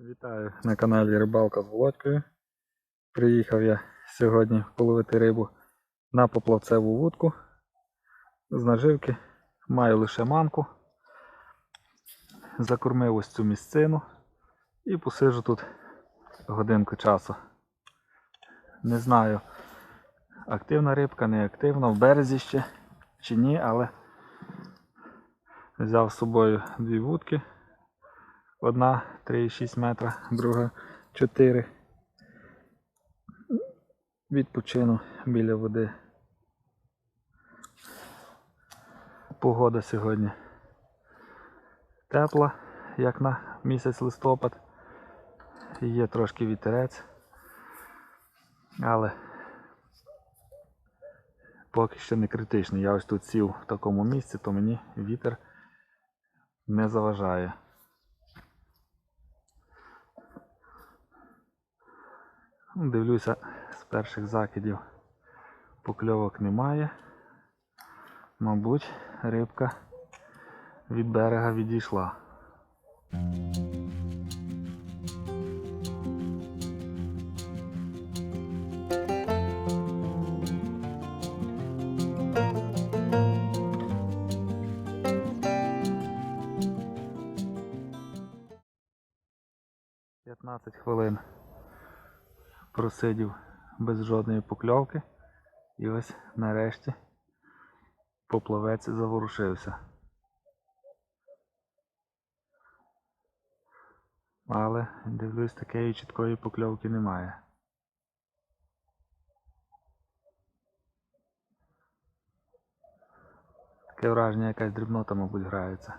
Вітаю на каналі Рибалка з Володькою. Приїхав я сьогодні половити рибу на поплавцеву вудку. З наживки маю лише манку. Закормив ось цю місцину і посиджу тут годинку часу. Не знаю, активна рибка, не активна, в березі ще чи ні, але взяв з собою дві вудки. Одна 3,6 метра, друга 4. Відпочину біля води. Погода сьогодні тепла, як на місяць листопад. Є трошки вітерець, але поки що не критичний. Я ось тут сів в такому місці, то мені вітер не заважає. Дивлюся, з перших закидів покльовок немає. Мабуть, рибка від берега відійшла. П'ятнадцять хвилин просидів без жодної покльовки. І ось нарешті поплавець заворушився. Але дивлюсь, такої чіткої покльовки немає. Таке враження якась дрібнота, мабуть, грається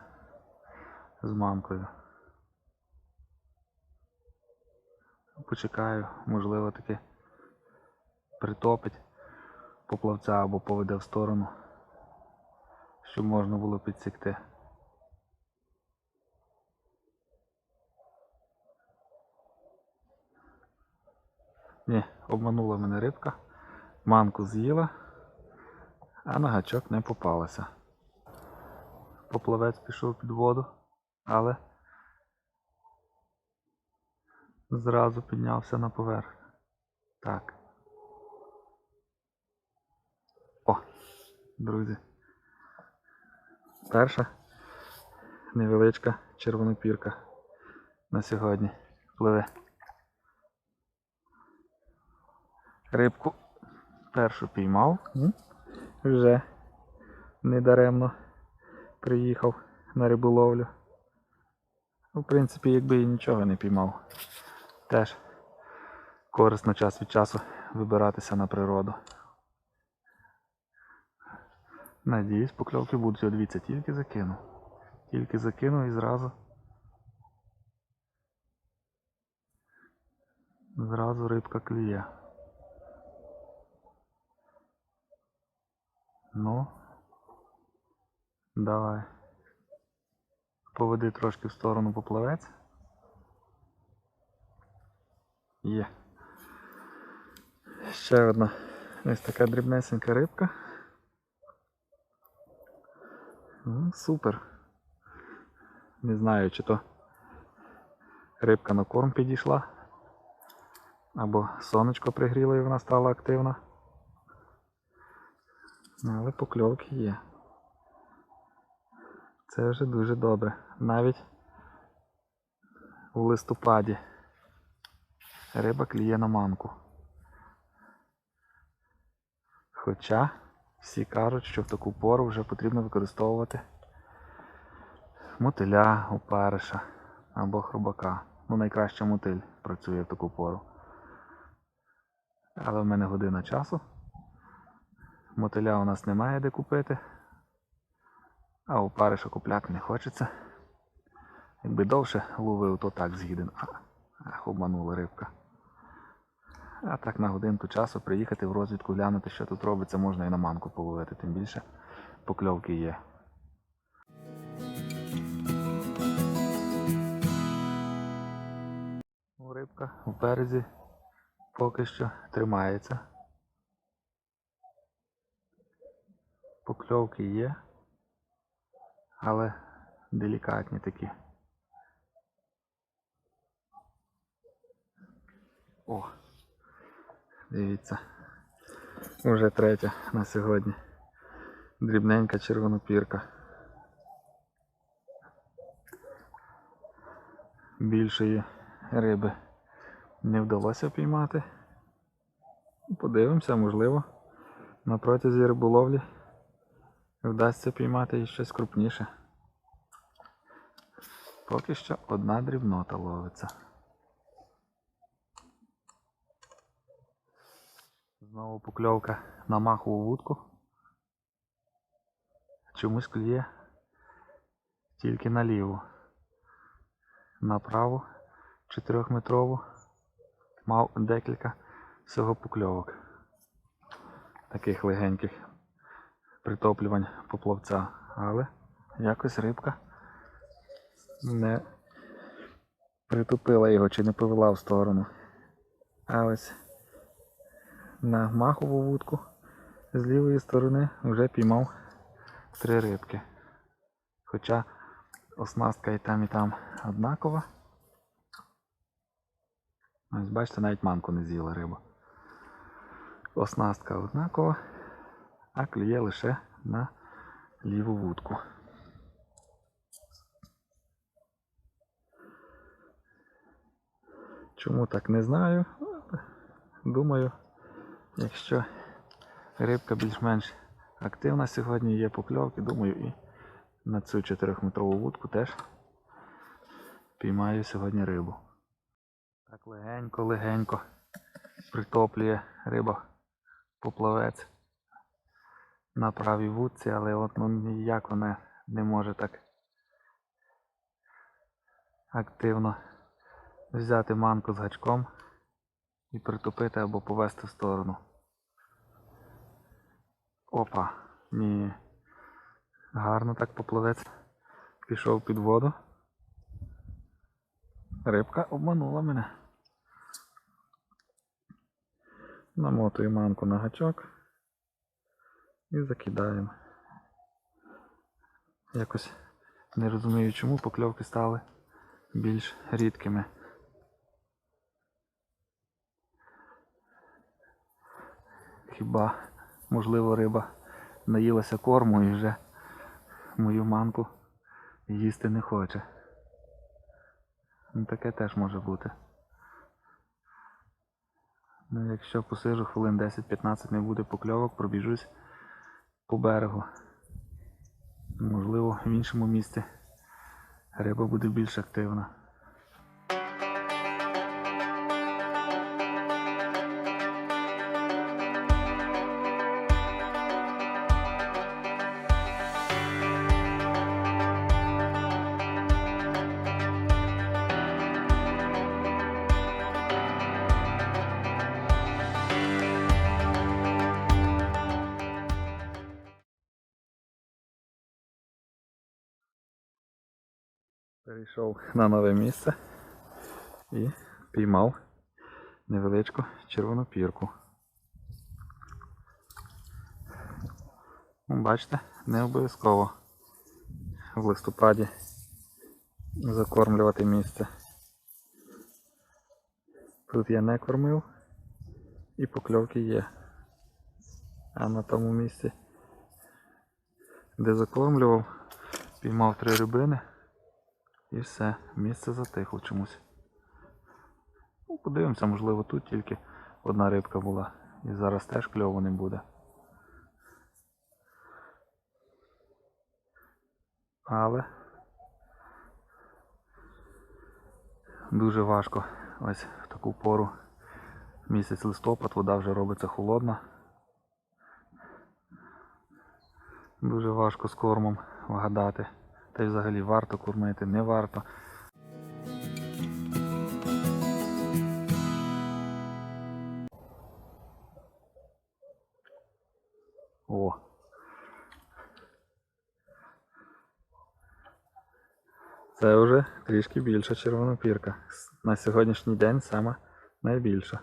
з мамкою. Почекаю, можливо таки притопить поплавця або поведе в сторону, щоб можна було підсікти. Ні, обманула мене рибка, манку з'їла, а на гачок не попалася. Поплавець пішов під воду, але зразу піднявся на поверх. Так. О, друзі. Перша невеличка червонопірка на сьогодні пливе. Рибку першу піймав. Вже недаремно приїхав на риболовлю. В принципі, якби і нічого не піймав. Теж корисно час від часу вибиратися на природу. Надіюсь, покльовки будуть. О, дивіться, тільки закину. Тільки закину і зразу. Зразу рибка клює. Ну. Давай. Поведи трошки в сторону поплавець. Є. Ще одна ось така дрібнесенька рибка. Ну, супер. Не знаю, чи то рибка на корм підійшла, або сонечко пригріло і вона стала активна. Але покльовки є. Це вже дуже добре. Навіть у листопаді риба клює на манку. Хоча всі кажуть, що в таку пору вже потрібно використовувати мотиля, опариша або хробака. Ну найкраще мотиль працює в таку пору. Але в мене година часу. Мотиля у нас немає де купити. А опариша купляти не хочеться. Якби довше ловив, то так згіден. Ах, обманула рибка. А так на годинку часу приїхати в розвідку, глянути, що тут робиться, можна і на манку половити, тим більше покльовки є. Ну, Рибка у березі поки що тримається. Покльовки є, але делікатні такі. О! Дивіться. Уже третя на сьогодні. Дрібненька червонопірка. Більшої риби не вдалося піймати. Подивимося, можливо, на протязі риболовлі вдасться піймати і щось крупніше. Поки що одна дрібнота ловиться. Знову покльовка на махову вудку. Чомусь клює тільки наліво. Направо чотирьохметрову мав декілька всього покльовок. Таких легеньких притоплювань поплавця. Але якось рибка не притупила його чи не повела в сторону. А ось на махову вудку з лівої сторони вже піймав три рибки. Хоча оснастка і там, і там однакова. Ось бачите, навіть манку не з'їла риба. Оснастка однакова, а клює лише на ліву вудку. Чому так не знаю. Думаю, якщо рибка більш-менш активна сьогодні, є покльовки, думаю, і на цю 4-метрову вудку теж піймаю сьогодні рибу. Так легенько-легенько притоплює риба поплавець на правій вудці, але от ну ніяк вона не може так активно взяти манку з гачком і притопити або повести в сторону. Опа, ні. Гарно так поплавець пішов під воду. Рибка обманула мене. Намотую манку на гачок і закидаємо. Якось не розумію, чому покльовки стали більш рідкими. Хіба, можливо, риба наїлася корму і вже мою манку їсти не хоче. Ну, таке теж може бути. Ну, якщо посижу хвилин 10-15 не буде покльовок, пробіжусь по берегу. Можливо, в іншому місці риба буде більш активна. Перейшов на нове місце і піймав невеличку червону пірку. Ну, Бачите, не обов'язково в листопаді закормлювати місце. Тут я не кормив і покльовки є. А на тому місці, де закормлював, піймав три рибини. І все, місце затихло чомусь. Ну, подивимося, можливо, тут тільки одна рибка була. І зараз теж кльово не буде. Але дуже важко ось в таку пору. Місяць листопад, вода вже робиться холодна. Дуже важко з кормом вгадати. Та й взагалі варто кормити, не варто. О. Це вже трішки більша червонопірка. На сьогоднішній день саме найбільша.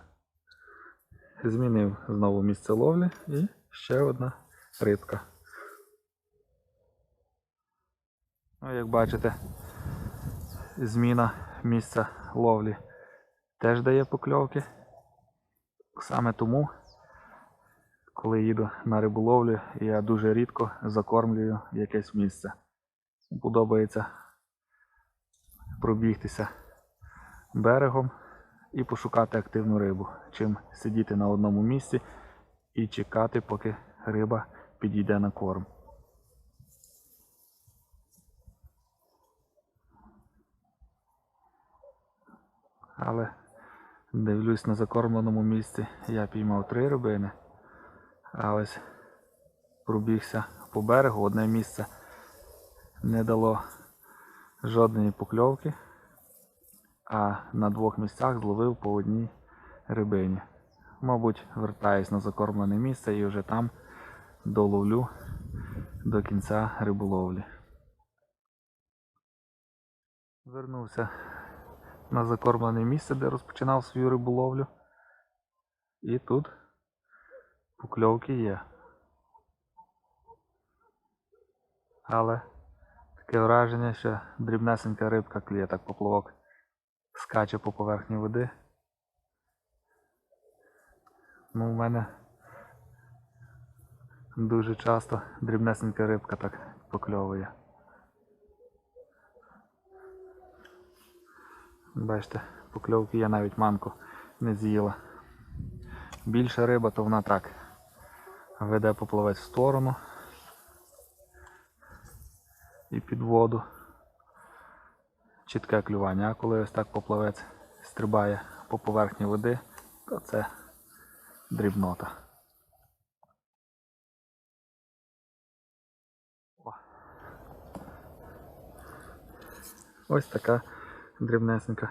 Змінив знову місце ловлі і ще одна рибка. Ну, як бачите, зміна місця ловлі теж дає покльовки. Саме тому, коли їду на риболовлю, я дуже рідко закормлюю якесь місце. Подобається пробігтися берегом і пошукати активну рибу, чим сидіти на одному місці і чекати, поки риба підійде на корм. Але дивлюсь на закормленому місці, я піймав три рибини. А ось пробігся по берегу, одне місце не дало жодної покльовки, а на двох місцях зловив по одній рибині. Мабуть, вертаюсь на закормлене місце і вже там доловлю до кінця риболовлі. Вернувся на закормлене місце, де розпочинав свою риболовлю. І тут покльовки є. Але таке враження, що дрібнесенька рибка клює так поплавок скаче по поверхні води. Ну, у мене дуже часто дрібнесенька рибка так покльовує. Бачите, покльовки я навіть манку не з'їла. Більша риба, то вона так веде поплавець в сторону і під воду. Чітке клювання, а коли ось так поплавець стрибає по поверхні води, то це дрібнота. Ось така дрібнесенька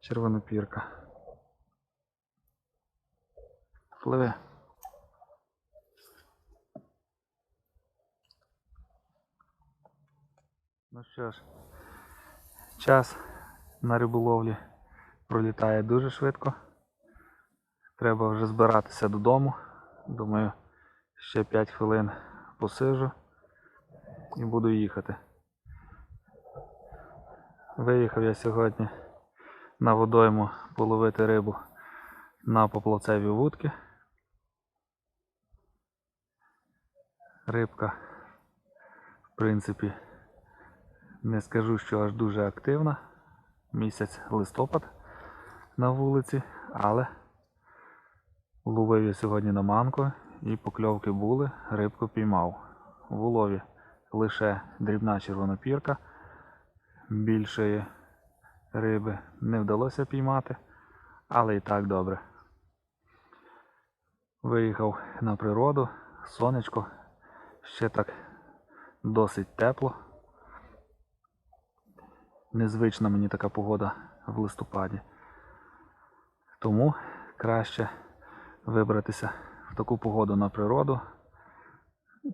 червонопірка. Пливе. Ну що ж, час на риболовлі пролітає дуже швидко. Треба вже збиратися додому. Думаю, ще 5 хвилин посижу і буду їхати. Виїхав я сьогодні на водойму половити рибу на поплавцеві вудки. Рибка, в принципі, не скажу, що аж дуже активна. Місяць листопад на вулиці, але ловив я сьогодні на манку і покльовки були, рибку піймав. В улові лише дрібна червонопірка. Більшої риби не вдалося піймати, але і так добре. Виїхав на природу, сонечко, ще так досить тепло. Незвична мені така погода в листопаді. Тому краще вибратися в таку погоду на природу,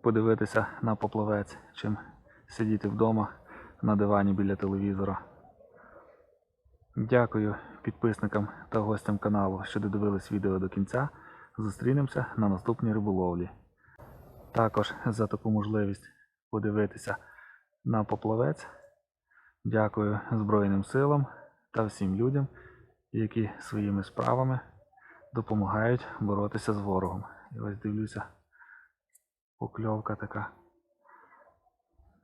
подивитися на поплавець, чим сидіти вдома на дивані біля телевізора. Дякую підписникам та гостям каналу, що додивились відео до кінця. Зустрінемося на наступній риболовлі. Також за таку можливість подивитися на поплавець. Дякую Збройним силам та всім людям, які своїми справами допомагають боротися з ворогом. І ось дивлюся, покльовка така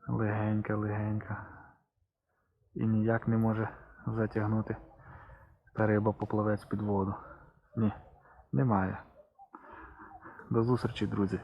легенька, легенька. І ніяк не може затягнути та риба поплавець під воду. Ні, немає. До зустрічі, друзі.